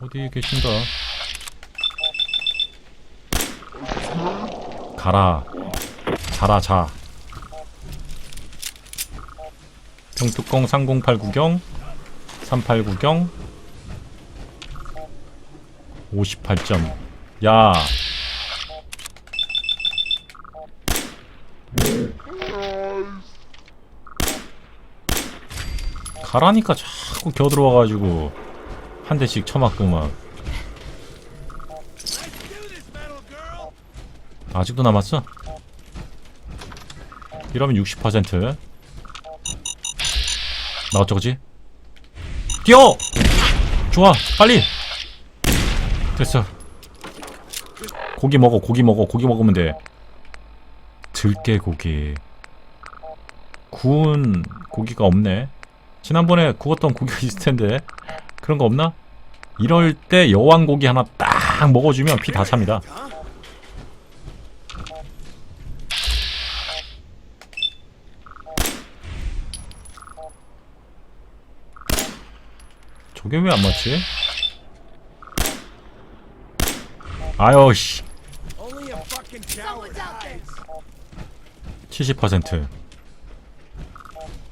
어디 계신가? 가라. 자라 자. 병뚜껑 3089경 389경 58점. 야. 가라니까 자꾸 겨 들어와가지고 한 대씩 막 아직도 남았어? 이러면 60%나 어쩌지? 뛰어! 좋아 빨리! 됐어. 고기 먹어 고기 먹어 고기 먹으면 돼. 들깨 고기. 구운 고기가 없네. 지난번에 구웠던 고기가 있을 텐데 그런 거 없나? 이럴 때 여왕 고기 하나 딱 먹어주면 피 다 찹니다. 저게 왜 안 맞지? 아유 씨 Only a fucking coward hides. 70%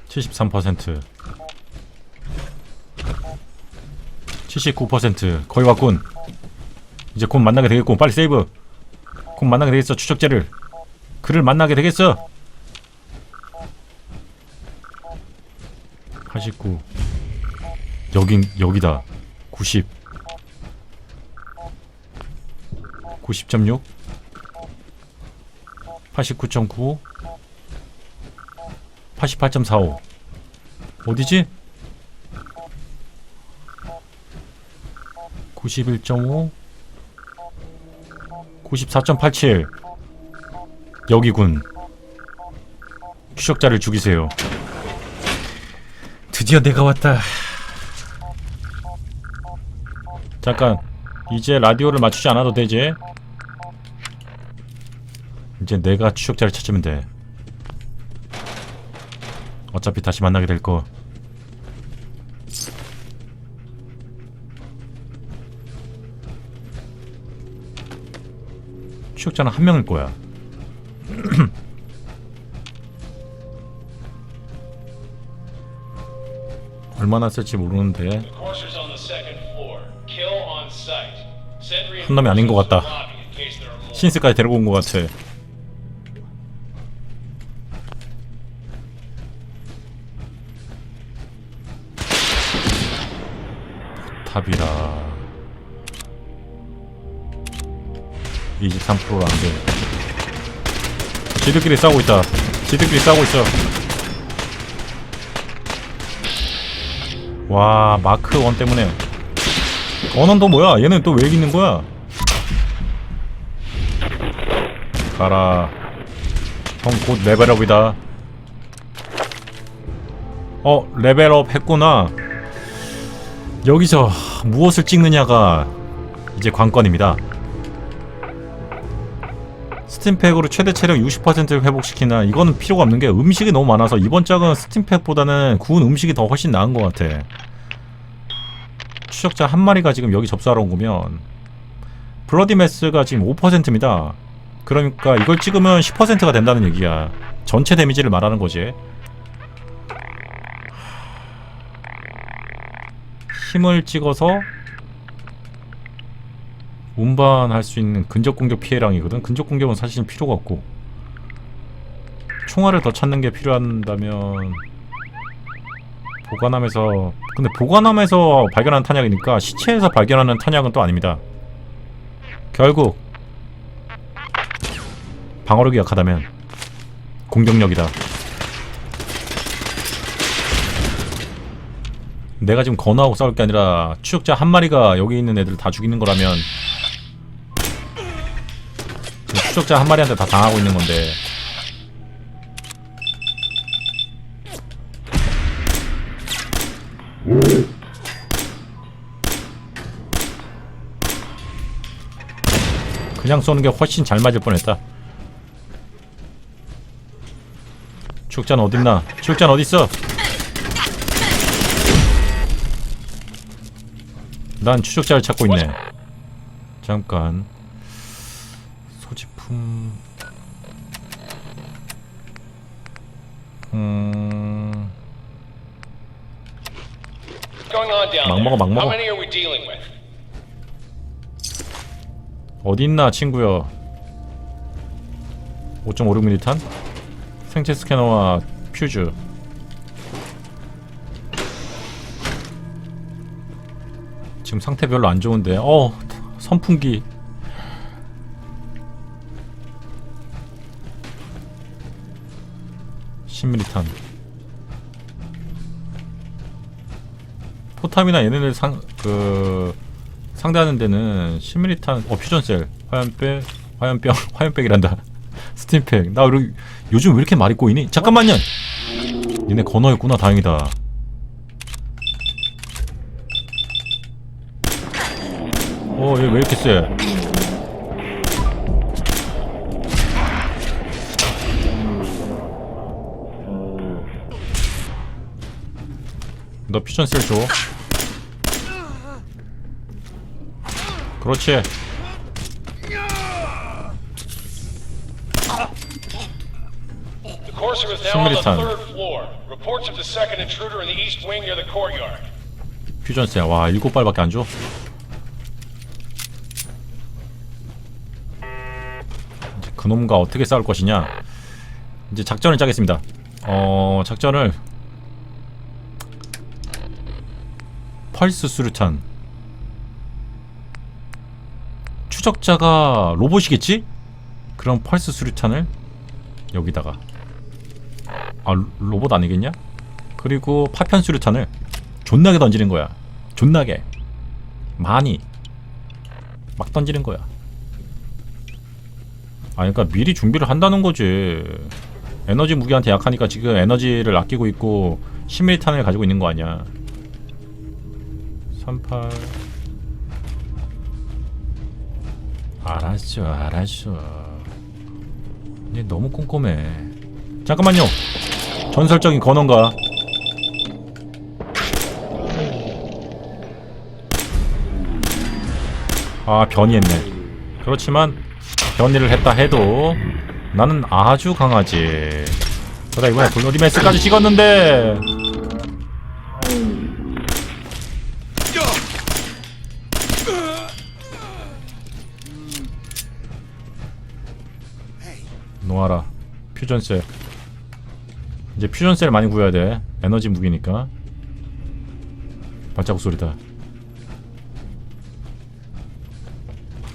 73% 79% 거의 왔군. 이제 곧 만나게 되겠군 빨리 세이브. 곧 만나게 되겠어 추적자를. 그를 만나게 되겠어. 89 여긴 여기다. 90 90.6 89.9 88.45 어디지? 91.5 94.87 여기군. 추적자를 죽이세요. 드디어 내가 왔다. 잠깐 이제 라디오를 맞추지 않아도 되지? 이제 내가 추적자를 찾으면 돼. 어차피 다시 만나게 될 거. 추적자는 한 명일 거야. 얼마나 쓸지 모르는데 한 놈이 아닌 것 같다. 신스까지 데리고 온 것 같아. 탑이라 23%로 안 돼. 지들끼리 싸우고 있다. 지들끼리 싸우고 있어. 와 마크 원 때문에 언원 또 뭐야? 얘는 또왜 있는 거야? 가라. 형 곧 레벨업이다. 어, 레벨업 했구나. 여기서 무엇을 찍느냐가 이제 관건입니다. 스팀팩으로 최대 체력 60%를 회복시키나 이거는 필요가 없는 게 음식이 너무 많아서 이번 짝은 스팀팩보다는 구운 음식이 더 훨씬 나은 것 같아. 추적자 한 마리가 지금 여기 접수하러 온 거면 블러디 매스가 지금 5%입니다. 그러니까 이걸 찍으면 10%가 된다는 얘기야. 전체 데미지를 말하는 거지. 힘을 찍어서 운반할 수 있는 근접 공격 피해량이거든. 근접 공격은 사실 필요가 없고 총알을 더 찾는 게 필요한다면 보관함에서 근데 보관함에서 발견한 탄약이니까 시체에서 발견하는 탄약은 또 아닙니다. 결국 방어력이 약하다면 공격력이다. 내가 지금 건호하고 싸울 게 아니라 추적자 한 마리가 여기 있는 애들 다 죽이는 거라면 추적자 한 마리한테 다 당하고 있는 건데 그냥 쏘는 게 훨씬 잘 맞을 뻔했다. 추적자는 어딨나? 추적자는 어딨어? 난 추적자를 찾고 있네. 잠깐. 음. 막? 먹어, 막 먹어. How many are we dealing with? 어디 있나 친구여 5.56mm 생체 스캐너와 퓨즈 지금 상태 별로 안 좋은데 어 선풍기 1 0 m 탄. 포탑이나 얘네들 상 그 상대하는 데는 10m탄 어 퓨전셀. 화염병 화염병 화염병이란다. 스팀팩. 나 우리 요즘 왜 이렇게 말이 꼬이니? 잠깐만요! 니네 건어였구나 다행이다. 어 얘 왜 이렇게 세 너 퓨전 셀 줘 그렇지 The courser is now on the Similitan. third floor. Reports of the second intruder in the east wing near the courtyard. 퓨전 셀 와 일곱 발밖에 안 줘? 이제 그놈과 어떻게 싸울 것이냐 이제 작전을 짜겠습니다 어 작전을 펄스 수류탄 추적자가 로봇이겠지? 그럼 펄스 수류탄을 여기다가 아 로- 로봇 아니겠냐? 그리고 파편 수류탄을 존나게 던지는 거야. 존나게. 많이. 막 던지는 거야. 아, 그러니까 미리 준비를 한다는 거지. 에너지 무기한테 약하니까 지금 에너지를 아끼고 있고 10m탄을 가지고 있는 거 아니야. 38 알았어, 알았어. 얘 너무 꼼꼼해. 잠깐만요. 전설적인 건원가 아 변이했네 그렇지만 변이를 했다 해도 나는 아주 강하지 그러다 이번에 블러디메스까지 찍었는데 퓨전셀. 이제 퓨전셀 많이 구해야 돼. 에너지 무기니까. 발자국 소리다.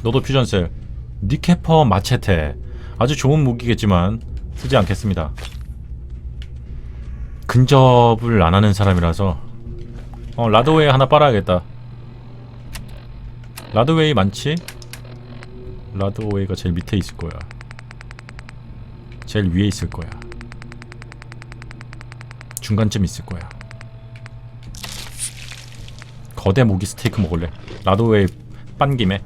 너도 퓨전셀. 니케퍼 마체테. 아주 좋은 무기겠지만 쓰지 않겠습니다. 근접을 안 하는 사람이라서. 어 라드웨이 하나 빨아야겠다. 라드웨이 많지? 라드웨이가 제일 밑에 있을 거야 제일 위에 있을 거야 중간쯤 있을 거야 거대 모기 스테이크 먹을래 라드웨이 빤 김에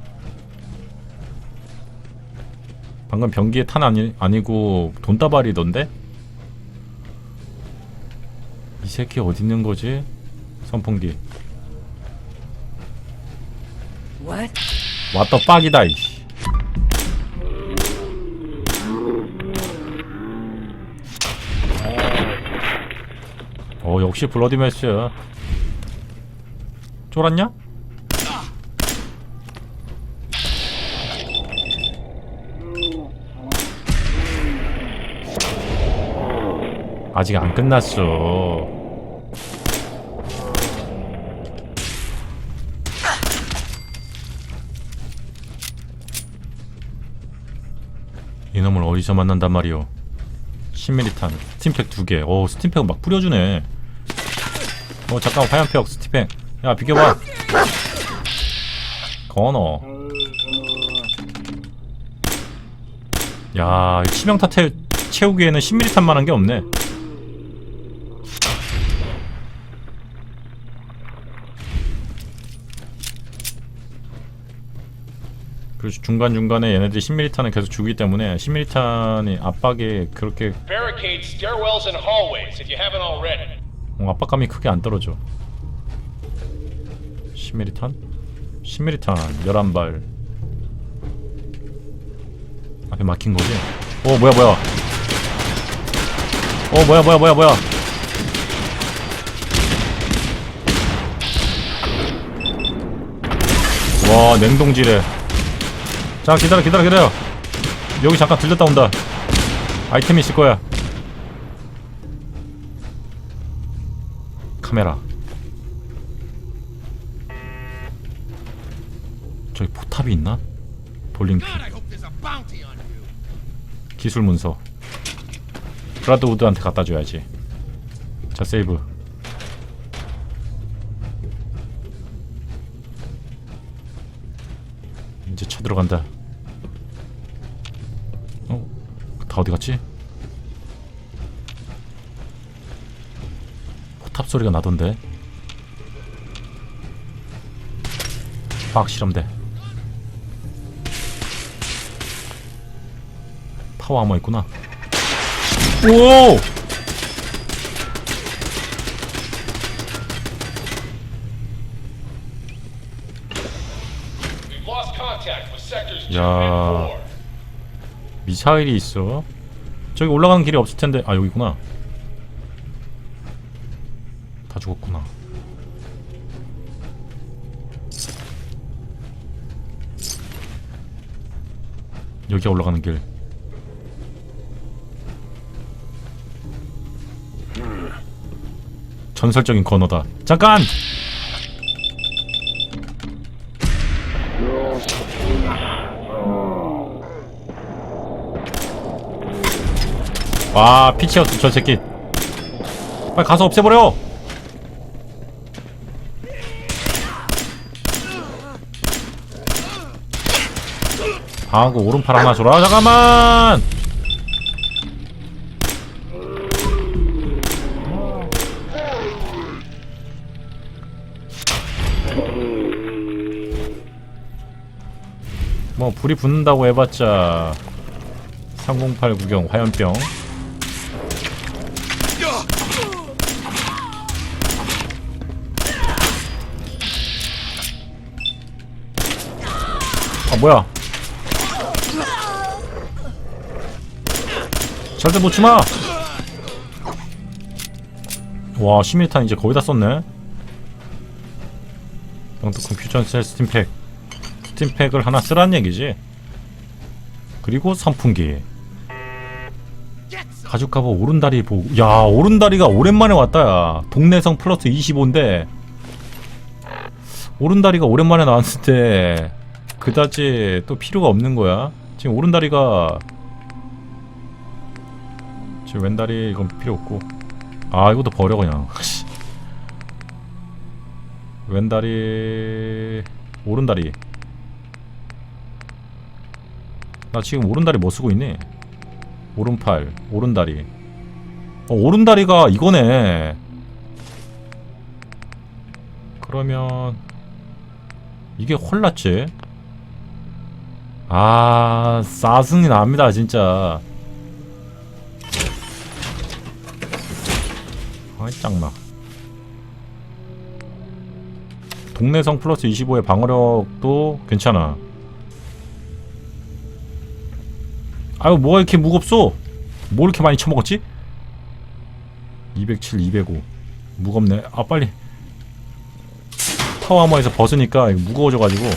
방금 변기에 탄 아니, 아니고 돈다발이던데? 이 새끼 어디 있는 거지? 선풍기 What? 왔다 빡이다 이씨 어 역시 블러디 매스야 쫄았냐? 아직 안 끝났어. 이놈을 어디서 만난단 말이오? 10m탄 스팀팩 두개. 오 스팀팩은 막 뿌려주네 어 잠깐 화염팩 스팀팩 야 비켜봐. 건어. 야이 치명타 태, 채우기에는 10m탄만한 게 없네. 그리고 중간중간에 얘네들이 10m탄을 계속 주기 때문에 10m탄이 압박이 그렇게 어, 압박감이 크게 안 떨어져. 10m탄? 10mm탄 11발. 앞에 막힌 거지? 어 뭐야 뭐야? 어 뭐야 뭐야 뭐야 뭐야? 와 냉동지뢰 자 기다려 기다려 기다려. 여기 잠깐 들렸다 온다. 아이템이 있을 거야 카메라 저기 포탑이 있나? 볼링핀. 기술 문서 브라드 우드한테 갖다 줘야지 자 세이브 이제 쳐들어간다 어? 다 어디 갔지? 소리가 나던데 화학 실험대 파워 아머 있구나 오! We've lost contact with sectors 2 야. and 4. 미사일이 있어. 저기 올라가는 길이 없을 텐데. 아, 여기구나. 다 죽었구나. 여기 올라가는 길. 전설적인 건어다. 잠깐! 와 피치였어 저 새끼 빨리 가서 없애버려 하고 오른팔 하나 줘라. 잠깐만! 뭐 불이 붙는다고 해봤자 308 구경 화염병. 아 뭐야 절대 놓지마. 와 시미탄 이제 거의 다 썼네. 영도 컴퓨전 셀 스팀팩. 스팀팩을 하나 쓰란 얘기지. 그리고 선풍기. 가죽 갑옷 오른다리 보고 야 오른다리가 오랜만에 왔다 야. 동네성 플러스 25인데. 오른다리가 오랜만에 나왔는데 그다지 또 필요가 없는 거야. 지금 오른다리가 지금 왼다리 이건 필요 없고 아 이것도 버려 그냥 씨. 왼다리 오른다리 나 지금 오른다리 뭐 쓰고 있니? 오른팔, 오른다리. 어, 오른다리가 이거네. 그러면 이게 홀랐지? 아, 싸승이 납니다, 진짜. 아이 짱나. 동네성 플러스 25의 방어력도 괜찮아. 아유 뭐가 이렇게 무겁소? 뭐 이렇게 많이 처먹었지? 207, 205 무겁네 아 빨리 타워하머에서 벗으니까 무거워져가지고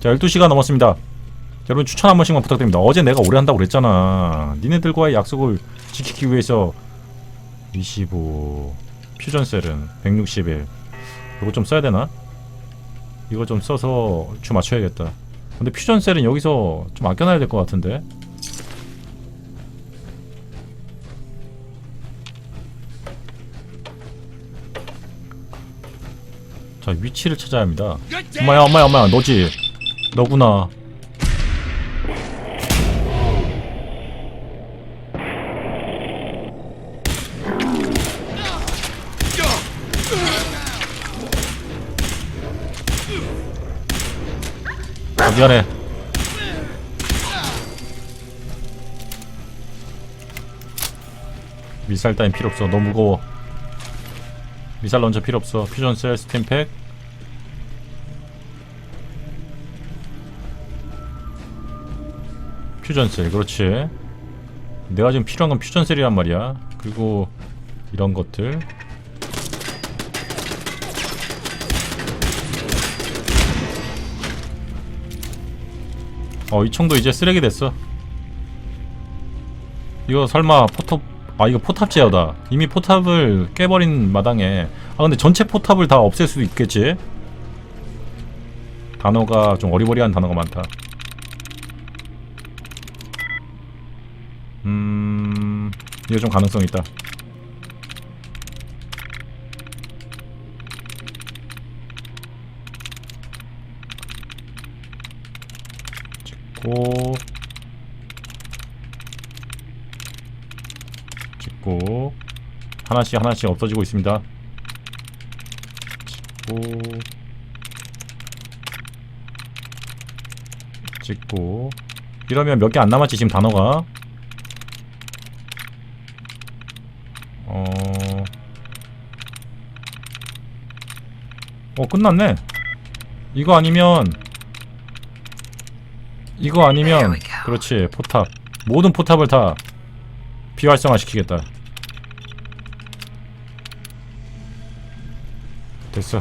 자 12시가 넘었습니다 여러분 추천 한 번씩만 부탁드립니다 어제 내가 오래 한다고 그랬잖아 니네들과의 약속을 지키기 위해서 25 퓨전 셀은 161 이거 좀 써야 되나? 이거 좀 써서 주 맞춰야겠다. 근데 퓨전 셀은 여기서 좀 아껴놔야 될 것 같은데? 자 위치를 찾아야 합니다. 엄마야 엄마야 엄마야 너지? 너구나 미안해. 미사일 따윈 필요 없어. 너무 무거워. 미사일 런처 필요 없어. 퓨전 셀 스팀팩. 퓨전 셀 그렇지. 내가 지금 필요한 건 퓨전 셀이란 말이야. 그리고 이런 것들. 어 이 총도 이제 쓰레기 됐어. 이거 설마 포탑 아 이거 포탑 제어다. 이미 포탑을 깨버린 마당에. 아 근데 전체 포탑을 다 없앨 수도 있겠지? 단어가 좀 어리버리한 단어가 많다. 음 이거 좀 가능성 있다 찍고 찍고 하나씩 하나씩 없어지고 있습니다. 찍고 찍고. 이러면 몇 개 안 남았지 지금 단어가? 어... 어 끝났네. 이거 아니면 이거 아니면 그렇지 포탑. 모든 포탑을 다 비활성화 시키겠다 됐어.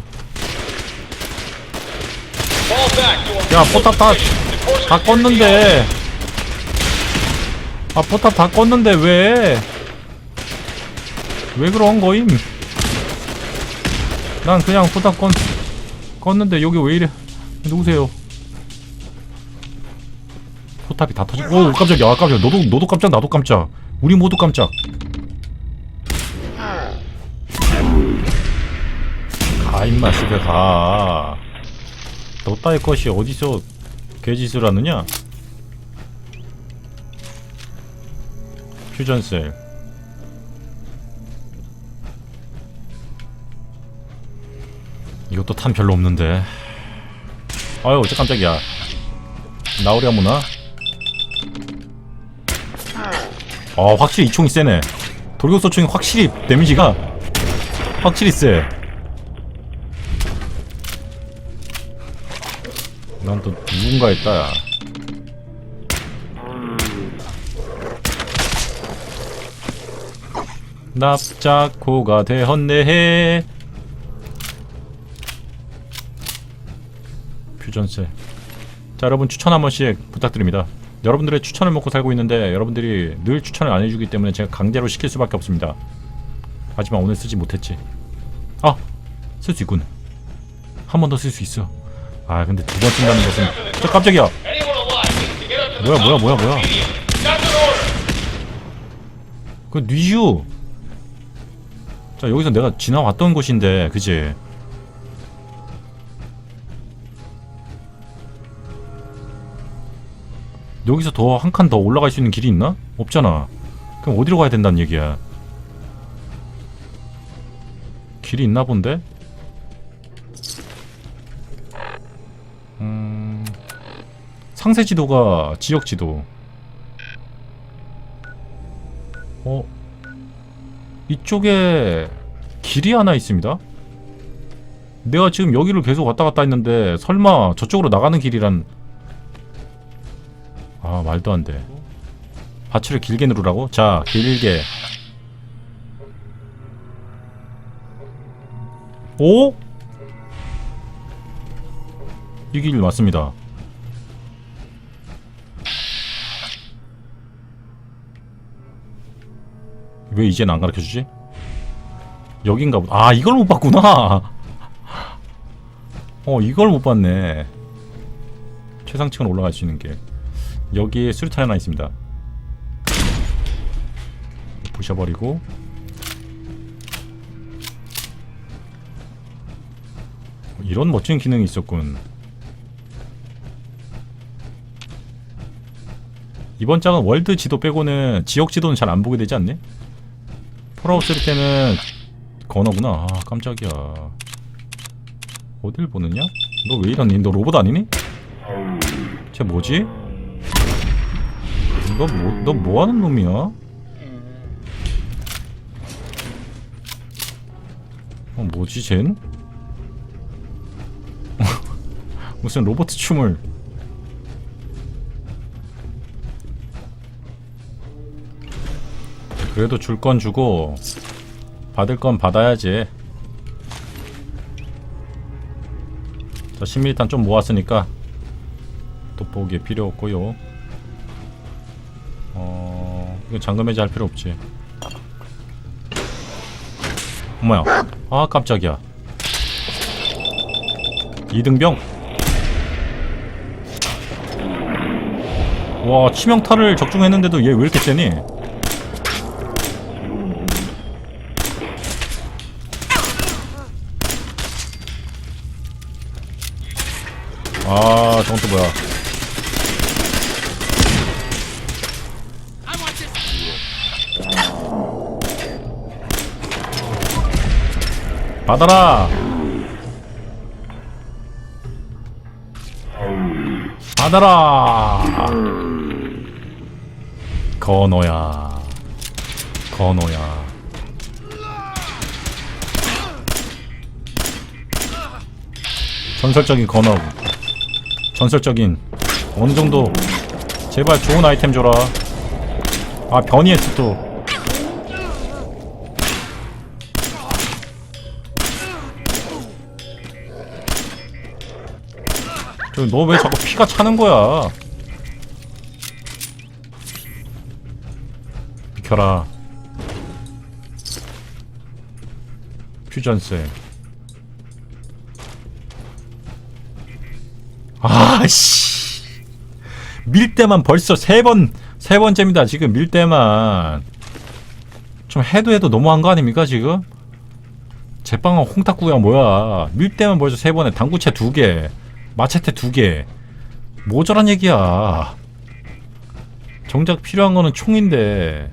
야 포탑 다, 다 껐는데. 아 포탑 다 껐는데 왜? 왜 그런 거임? 난 그냥 포탑 껐, 껐는데 여기 왜 이래? 누구세요? 포탑이 다 터지 오 깜짝이야. 아, 깜짝이야. 너도 너도 깜짝 나도 깜짝. 우리 모두 깜짝 임마 집에 가. 너 따위 것이 어디서 개짓을 하느냐? 퓨전셀. 이것도 탄 별로 없는데. 아유 어째 깜짝이야. 나오랴 무나 아 확실히 이 총이 세네. 돌격소 총이 확실히 데미지가 확실히 세 난또 누군가 했다. 납작코가 되었네. 퓨전셀. 자, 여러분 추천 한 번씩 부탁드립니다. 여러분들의 추천을 먹고 살고 있는데 여러분들이 늘 추천을 안 해주기 때문에 제가 강제로 시킬 수밖에 없습니다. 하지만 오늘 쓰지 못했지. 아, 쓸 수 있군. 한 번 더 쓸 수 있어. 아 근데 두번 쓴다는 것은 저 깜짝이야 뭐야, 뭐야, 뭐야, 뭐야. 그 뉘슈 자 여기서 내가 지나왔던 곳인데 그지 여기서 더 한 칸 더 올라갈 수 있는 길이 있나? 없잖아 그럼 어디로 가야 된다는 얘기야 길이 있나 본데? 상세 지도가 지역 지도 어? 이쪽에 길이 하나 있습니다. 내가 지금 여기를 계속 왔다 갔다 했는데 설마 저쪽으로 나가는 길이란 아 말도 안 돼. 바치를 길게 누르라고? 자 길게 오? 이 길 맞습니다. 왜 이제는 안 가르쳐주지? 여긴가 보다. 아, 이걸 못 봤구나. 어, 이걸 못 봤네. 최상층으로 올라갈 수 있는 길. 여기에 수류탄 하나 있습니다. 부셔버리고. 이런 멋진 기능이 있었군. 이번 장은 월드 지도 빼고는 지역 지도는 잘 안 보게 되지 않니? 폴아웃 쓸 때는 건어구나. 아 깜짝이야. 어딜 보느냐? 너 왜 이러니? 너 로봇 아니니? 쟤 뭐지? 너 뭐, 너 뭐하는 놈이야? 어 뭐지 쟨? 무슨 로봇 춤을 그래도 줄 건 주고 받을 건 받아야지. 자, 10m탄 좀 모았으니까 돋보기 필요 없고요. 어, 이거 잠금 해제할 필요 없지. 엄마야. 아, 깜짝이야. 이등병. 와, 치명타를 적중했는데도 얘 왜 이렇게 세니? 아, 저건 또 뭐야? 받아라. 받아라. 건호야. 건호야. 전설적인 건호. 전설적인 어느 정도 제발 좋은 아이템 줘라. 아 변이했어 또. 너왜 자꾸 피가 차는 거야? 비켜라. 퓨전셀. 아씨. 밀 때만 벌써 세 번, 세 번째입니다. 지금 밀 때만. 좀 해도 해도 너무한 거 아닙니까, 지금? 제빵은 홍탁구야 뭐야. 밀 때만 벌써 세 번에 당구채 두 개. 마체테 두 개. 모자란 얘기야. 정작 필요한 거는 총인데.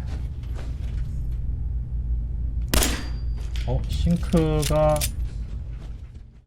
어, 싱크가